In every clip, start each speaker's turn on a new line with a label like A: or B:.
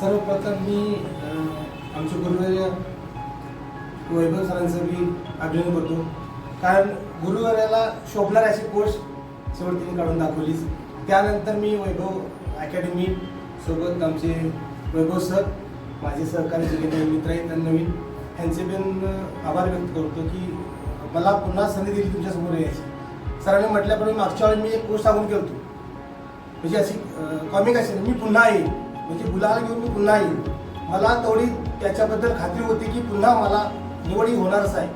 A: सर्वप्रथम मी अं, आमचे गुरुवर्य वैभव सरांचं मी अभिनंदन करतो. कारण गुरुवर्याला शोभणार अशी पोस्ट शेवट तिने काढून दाखवलीच. त्यानंतर मी वैभव अकॅडमी सोबत आमचे वैभव सर माझे सहकारी जे काही मित्र आहेत नवीन यांचे पण आभार व्यक्त करतो की मला पुन्हा संधी दिली तुमच्यासमोर यायची. सरांनी म्हटल्याप्रमाणे मागच्या वेळी मी एक पोस्ट सांगून केलं होतो म्हणजे अशी कॉमिक असेल मी पुन्हा येईल म्हणजे गुलाला घेऊन मी पुन्हा येईन मला तेवढी त्याच्याबद्दल खात्री होती की पुन्हा मला निवडी होणारच आहे.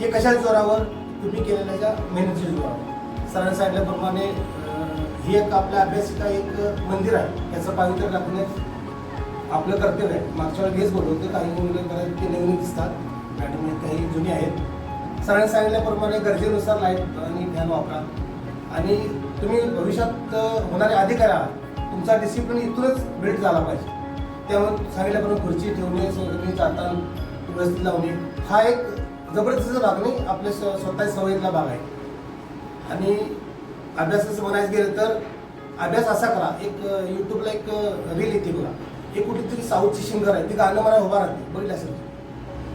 A: हे कशा जोरावर? तुम्ही केलेल्या ज्या मेहनतीच्या जोरावर. सरांनी सांगितल्याप्रमाणे ही एक आपल्या अभ्यासिका एक मंदिर आहे. त्याचं पावित्र्य राखणे आपलं कर्तव्य आहे. मागच्या वेळेस हेच बोललो होतं काही मुलं ते नवीन दिसतात. मॅडम काही जुनी आहेत. सरांनी सांगितल्याप्रमाणे गरजेनुसार लाइट आणि फॅन वापरा. आणि तुम्ही भविष्यात होणारे अधिकार आहात. तुमचा डिसिप्लिन इथूनच बिल्ड झाला पाहिजे. त्यामुळे सांगितल्याप्रमाणे खुर्ची ठेवणे सगळी जाताना व्यवस्थित लावणे हा एक जबरदस्तीचा भाग नाही आपल्या स्व- स्वतः सवयीतला भाग आहे. आणि अभ्यासाचं म्हणायचं गेलं तर अभ्यास असा करा एक यूट्यूबला एक रील येते बघा. एक कुठेतरी साऊथची सिंगर आहे ती गाणं मला उभा राहते बघितलं असेल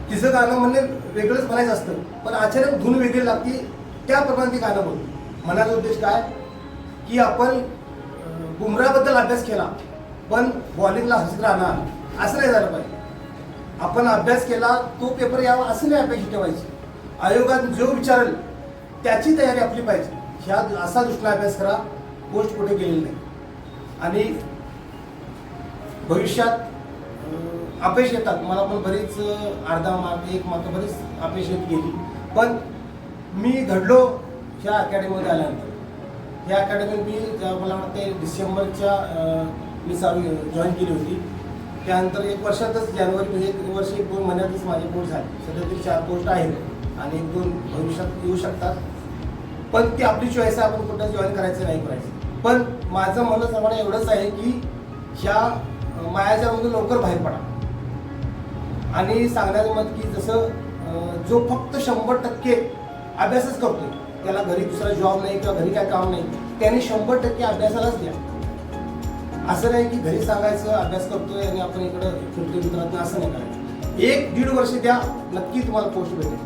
A: तिचं गाणं म्हणणे वेगळंच म्हणायचं असतं पण अचानक धून वेगळी लागते त्याप्रमाणे ती गाणं बोलते. म्हणायचा उद्देश काय? की आपण बुमराबद्दल अभ्यास केला पण बॉलिंगला हजर राहणार असं नाही झालं पाहिजे. आपण अभ्यास केला तो पेपर यावा असं नाही अपेक्षा ठेवायची. आयोगात जो विचारेल त्याची तयारी आपली पाहिजे. ह्या असा दृष्टीने अभ्यास करा गोष्ट कुठे गेलेली नाही. आणि भविष्यात अं, अपयश येतात. मला पण बरीच अर्धा मार्क एक मार्क बरीच अपयश येत गेली. पण मी घडलो ह्या अकॅडमीमध्ये आल्यानंतर. ह्या अकॅडमीत मी मला वाटते डिसेंबरच्या मी चालू जॉईन केली होती. त्यानंतर एक वर्षातच जानेवारी म्हणजे एक वर्ष एक दोन महिन्यातच माझे पोस्ट झाले. सध्या तरी चार पोस्ट आहेत आणि एक दोन भविष्यात येऊ शकतात. पण ती आपली चॉईस आहे आपण कुठं जॉईन करायचं नाही करायचं. पण माझं म्हणणं प्रमाणे एवढंच आहे की ह्या मायाच्यामधून लवकर बाहेर पडा. आणि सांगण्याचं मत की जसं जो फक्त शंभर टक्के अभ्यासच करतोय त्याला घरी दुसरा जॉब नाही किंवा घरी काय काम नाही त्याने शंभर टक्के अभ्यासालाच द्या. असं नाही की घरी सांगायचं अभ्यास करतोय आणि आपण इकडं फिरतो मित्रात असं नाही करायचं. एक दीड वर्ष द्या नक्की तुम्हाला पोस्ट भेटेल.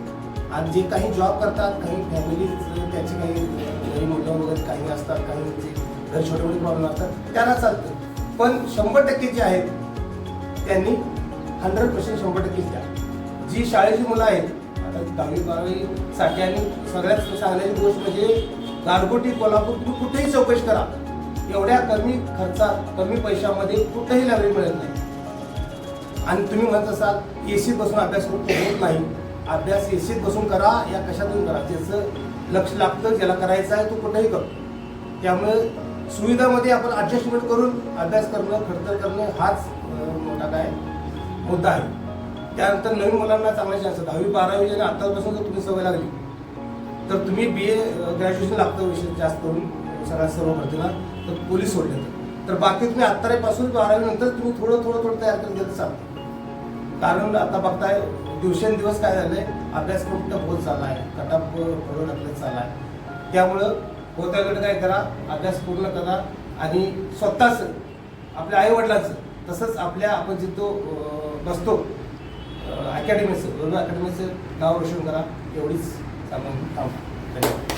A: आणि जे काही जॉब करतात काही फॅमिली त्याचे काही घरी मुलं वगैरे काही असतात काही जे घरी छोटे मोठे प्रॉब्लेम असतात त्यांना चालतं. पण शंभर टक्के जे आहेत त्यांनी हंड्रेड पर्सेंट शंभर टक्केच द्या. जी शाळेची मुलं आहेत दहावी बारावीसाठी आणि सगळ्यात सांगण्याची गोष्ट म्हणजे गारगोटी कोल्हापूर तुम्ही कुठेही चौकशी करा. एवढ्या कमी खर्चात कमी पैशामध्ये कुठेही लायब्ररी मिळत नाही. आणि तुम्ही म्हणत असाल सीत बसून अभ्यास करून होत नाही. अभ्यास ए सीत बसून करा या कशातून करा? ज्याचं लक्ष लागतं ज्याला करायचं आहे तो कुठेही करतो त्यामुळे सुविधामध्ये आपण ॲडजस्टमेंट करून अभ्यास करणं खडतर करणं हाच मोठा काय मुद्दा आहे. त्यानंतर नवीन मुलांना चांगला चान्स दहावी बारावी आणि आतापासून जर तुम्ही सवय लागली तर तुम्ही बी ए ग्रॅज्युएशन लागतं विषय जास्त करून सगळ्या सर्व भरतीला. तर पोलीस सोडले तर. बाकी तुम्ही अत्तारेपासून बारावी नंतर तुम्ही थोडं थोडं थोडं तयार करून घेत चालतं. कारण आता बघताय दिवसेंदिवस काय झालंय अभ्यास कुठं होत चालला आहे. कटाप पुढं ढकलत चालला आहे. त्यामुळं होत्याकडे काय करा अभ्यास पूर्ण करा आणि स्वतःच आपल्या आईवडिलांचं तसंच आपल्या आपण जिथं बसतो अकॅडमीचं अकॅडमीचं नाव रोशन करा. एवढीच सांगून थांबतो धन्यवाद.